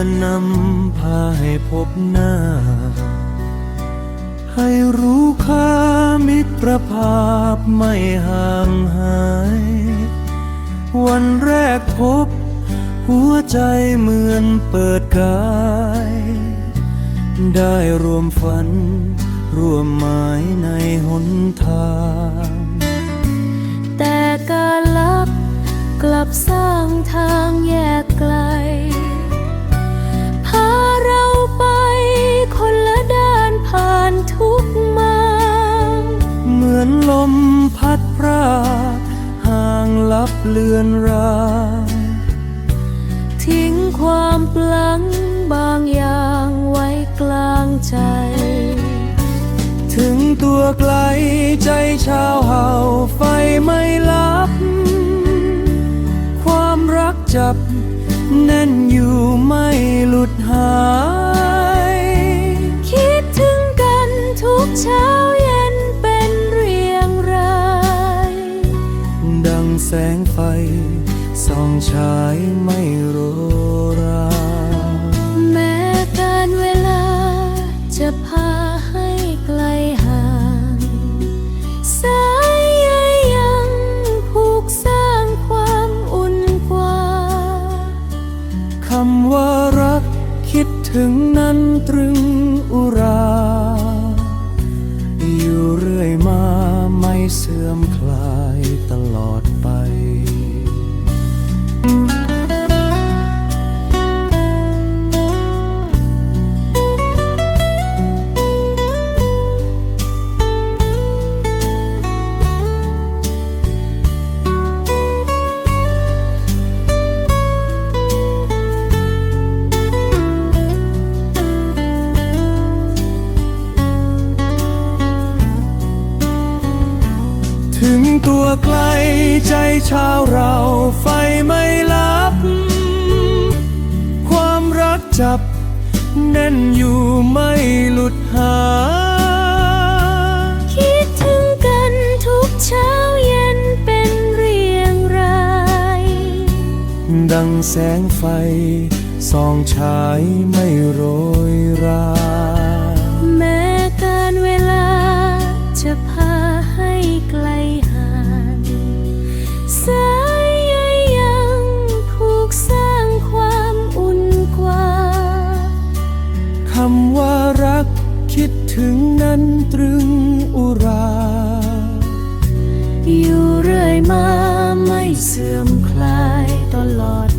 อนนำพาให้พบหน้า ให้รู้ค่ามิตรภาพไม่ห่างหาย วันแรกพบ หัวใจเหมือนเปิดกาย ได้รวมฝันร่วมหมายในหนทาง แต่การลับกลับสร้างทางแยก เลือนรางทิ้งความปลังบางอย่างไว้กลางใจ ถึงตัวไกลใจชาวเห่าไฟไม่ลับ ความรักจับแน่นอยู่ไม่หลุดหาย แสงไฟ ส่องฉายไม่โรรา แม้การเวลาจะพาให้ไกลห่าง สายใยยังผูกสร้างความอุ่นกว่า คำว่ารักคิดถึงนั้นตรึงอุรา ถึงตัวไกลใจชาวเราไฟไม่ลับ ความรักจับแน่นอยู่ไม่หลุดหายคิดถึงกันทุกเช้าเย็นเป็นเรียงราย ดังแสงไฟส่องฉายไม่โรยรา คำว่ารักคิดถึงนั้นตรึงอุรา อยู่เรื่อยมาไม่เสื่อมคลายตลอด